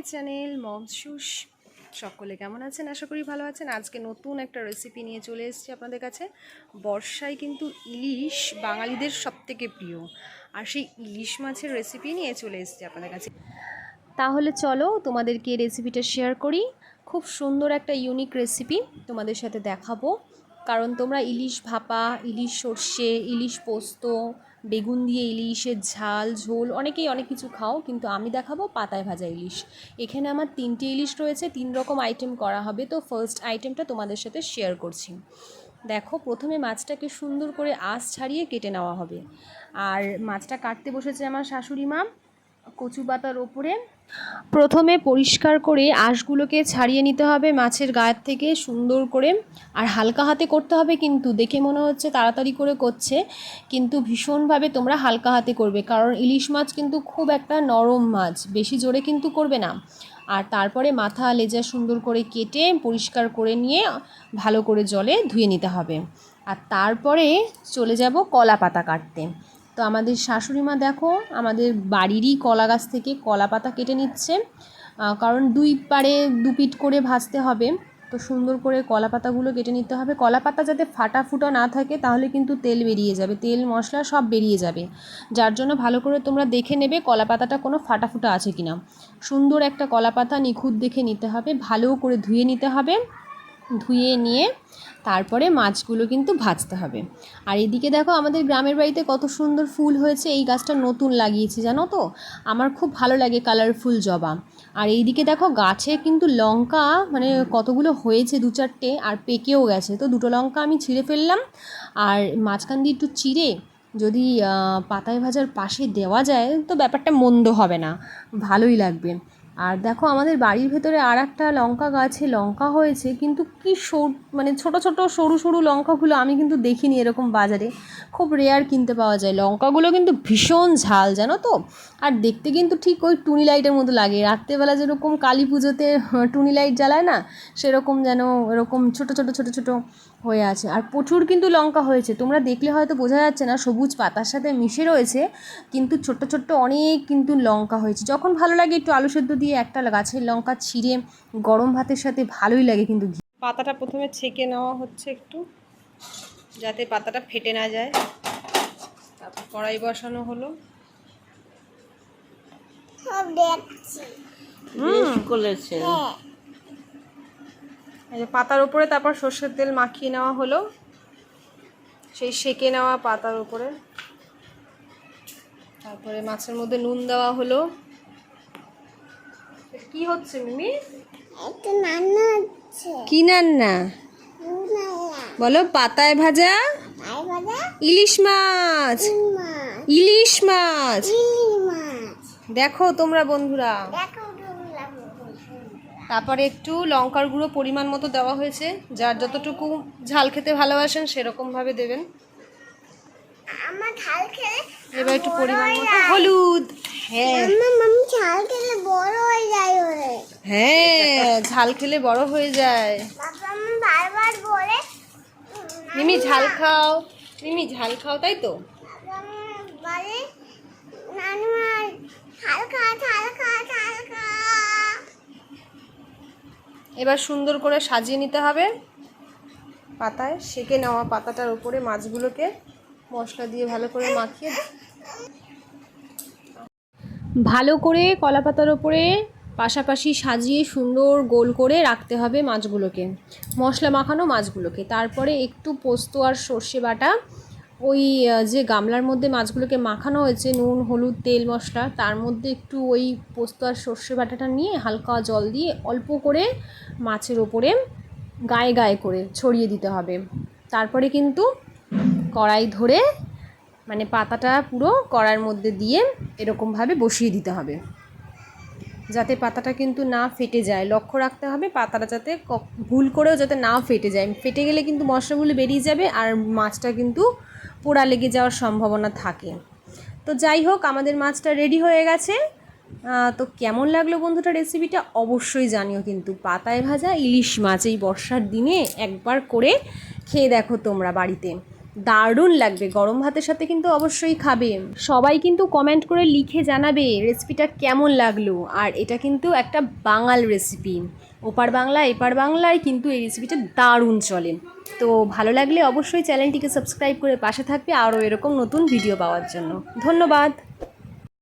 My channel moms শুস সকলে কেমন আছেন? আশা করি ভালো আছেন। আজকে নতুন একটা রেসিপি নিয়ে চলে এসেছি আপনাদের কাছে। বর্ষায় কিন্তু ইলিশ বাঙালিদের সবথেকে প্রিয়। আর সেই ইলিশ মাছের রেসিপি নিয়ে চলে এসেছি আপনাদের কাছে। তাহলে চলো তোমাদেরকে রেসিপিটা শেয়ার করি। খুব সুন্দর একটা ইউনিক রেসিপি তোমাদের সাথে দেখাবো। কারণ তোমরা ইলিশ ভাপা, ইলিশ সর্ষে, ইলিশ পোস্ত বেগুন দিয়ে ইলিশের ঝাল, ঝোল, অনেকেই অনেক কিছু খাও, কিন্তু আমি দেখাবো পাতায় ভাজা ইলিশ। এখানে আমার তিনটে ইলিশ রয়েছে, তিন রকম আইটেম করা হবে। তো ফার্স্ট আইটেমটা তোমাদের সাথে শেয়ার করছি। দেখো, প্রথমে মাছটাকে সুন্দর করে আঁশ ছাড়িয়ে কেটে নেওয়া হবে। আর মাছটা কাটতে বসেছে আমার শাশুড়ি মা। কচু পাতার ওপরে প্রথমে পরিষ্কার করে আঁশগুলোকে ছাড়িয়ে নিতে হবে মাছের গায়ের থেকে সুন্দর করে। আর হালকা হাতে করতে হবে কিন্তু, দেখে মনে হচ্ছে তাড়াতাড়ি করে করছে। কিন্তু ভীষণভাবে তোমরা হালকা হাতে করবে, কারণ ইলিশ মাছ কিন্তু খুব একটা নরম মাছ, বেশি জোরে কিন্তু করবে না। আর তারপরে মাথা লেজা সুন্দর করে কেটে পরিষ্কার করে নিয়ে ভালো করে জলে ধুয়ে নিতে হবে। আর তারপরে চলে যাব কলা পাতা কাটতে। তো আমাদের শাশুড়ি মা দেখো, আমাদের বাড়িরই কলা গাছ থেকে কলা পাতা কেটে নিচ্ছে। কারণ দুই পারে দু পিট করে ভাজতে হবে। তো সুন্দর করে কলা পাতাগুলো কেটে নিতে হবে। কলা পাতা যাতে ফাটা ফুটা না থাকে, তাহলে কিন্তু তেল বেরিয়ে যাবে। তেল, মশলা সব বেরিয়ে যাবে। যার জন্য ভালো করে তোমরা দেখে নেবে কলা পাতাটা কোনো ফাটা ফুটা আছে কিনা। সুন্দর একটা কলা পাতা নিখুঁত দেখে নিতে হবে। ভালো করে ধুয়ে নিতে হবে। ধুয়ে নিয়ে তারপরে মাছগুলো কিন্তু ভাজতে হবে। আর এদিকে দেখো আমাদের গ্রামের বাড়িতে কত সুন্দর ফুল হয়েছে, এই গাছটা নতুন লাগিয়েছি, জানো তো? আমার খুব ভালো লাগে কালারফুল জবা। আর এইদিকে দেখো গাছে কিন্তু লঙ্কা মানে কতগুলো হয়েছে দু চারটে, আর পেকেও গেছে। তো দুটো লঙ্কা আমি ছিঁড়ে ফেললাম, আর মাঝখান দিয়ে একটু চিড়ে যদি পাতায় ভাজার পাশে দেওয়া যায়, তো ব্যাপারটা মন্দ হবে না, ভালোই লাগবে। আর দেখো আমাদের বাড়ির ভেতরে আর একটা লঙ্কা গাছে লঙ্কা হয়েছে, কিন্তু কি সরু মানে ছোট ছোট সরু সরু লঙ্কাগুলো আমি কিন্তু দেখিনি এরকম বাজারে। খুব রেয়ার কিনতে পাওয়া যায়। লঙ্কাগুলো কিন্তু ভীষণ ঝাল, জানো তো? আর দেখতে কিন্তু ঠিক ওই টুনি লাইটের মতো লাগে। রাত্রেবেলা যেরকম কালী পুজোতে টুনি লাইট জ্বালায় না, সেরকম যেন এরকম ছোট ছোট ছোট ছোট হয়ে আছে। আর প্রচুর কিন্তু লঙ্কা হয়েছে। তোমরা দেখলে হয়তো বোঝা যাচ্ছে না, সবুজ পাতার সাথে মিশে রয়েছে, কিন্তু ছোট্ট ছোট্ট অনেক কিন্তু লঙ্কা হয়েছে। যখন ভালো লাগে একটু আলু সেদ্ধ দিয়ে একটা গাছের লঙ্কা ছিঁড়ে গরম ভাতের সাথে ভালোই লাগে কিন্তু ঘি। পাতাটা প্রথমে ছেঁকে নেওয়া হচ্ছে একটু যাতে পাতাটা ফেটে না যায়। তারপর কড়াই বসানো হলো। সব করেছে। এই যে পাতার উপরে তারপর সর্ষের তেল মাখিয়ে নেওয়া হলো। সেই সেকে নেওয়া পাতার উপরে। তারপরে মাছের মধ্যে নুন দেওয়া হলো। কি হচ্ছে মিমি? একটু নান্না হচ্ছে। কি রান্না নান্না? বলো পাতায় ভাজা? ইলিশ মাছ। ইলিশ মাছ। দেখো তোমরা বন্ধুরা। তারপরে একটু লঙ্কার গুঁড়ো পরিমাণ মতো দেওয়া হয়েছে। যার যতটুকু ঝাল খেতে ভালোবাসেন সেরকমভাবে দেবেন। এবার একটু পরিমাণ মতো হলুদ। হ্যাঁ। ঝাল খেলে হ্যাঁ ঝাল খেলে বড় হয়ে যায়। মিমি, ঝাল খাও। মিমি, ঝাল খাও, তাই তো? এবার সুন্দর করে সাজিয়ে নিতে হবে পাতায়। সেকে নেওয়া পাতাটার উপরে মাছগুলোকে মশলা দিয়ে ভালো করে মাখিয়ে ভালো করে কলা পাতার ওপরে পাশাপাশি সাজিয়ে সুন্দর গোল করে রাখতে হবে মাছগুলোকে। মশলা মাখানো মাছগুলোকে। তারপরে একটু পোস্ত আর সর্ষে বাটা। ওই যে গামলার মধ্যে মাছগুলোকে মাখানো হয়েছে, নুন, হলুদ, তেল, মশলা, তার মধ্যে একটু ওই পোস্ত আর সর্ষে বাটাটা নিয়ে হালকা জল দিয়ে অল্প করে মাছের ওপরে গায়ে গায়ে করে ছড়িয়ে দিতে হবে। তারপরে কিন্তু কড়াই ধরে মানে পাতাটা পুরো কড়ার মধ্যে দিয়ে এরকমভাবে বসিয়ে দিতে হবে। যাতে পাতাটা কিন্তু না ফেটে যায়। লক্ষ্য রাখতে হবে পাতাটা যাতে ভুল করেও যাতে না ফেটে যায়। ফেটে গেলে কিন্তু মশলাগুলো বেরিয়ে যাবে আর মাছটা কিন্তু পোড়া লেগে যাওয়ার সম্ভাবনা থাকে। তো যাই হোক, আমাদের মাছটা রেডি হয়ে গেছে। তো কেমন লাগল বন্ধুটা রেসিপিটা অবশ্যই জানিও কিন্তু। পাতায় ভাজা ইলিশ মাছ এই বর্ষার দিনে একবার করে খেয়ে দেখো তোমরা বাড়িতে। দারুণ লাগবে। গরম ভাতের সাথে কিন্তু অবশ্যই খাবে। সবাই কিন্তু কমেন্ট করে লিখে জানাবে রেসিপিটা কেমন লাগল। আর এটা কিন্তু একটা বাঙাল রেসিপি ওপার বাংলা, এপার বাংলায় কিন্তু এই রেসিপিটা দারুণ চলে। তো ভালো লাগলে অবশ্যই চ্যানেলটিকে সাবস্ক্রাইব করে পাশে থাকবে আরও এরকম নতুন ভিডিও পাওয়ার জন্য। ধন্যবাদ।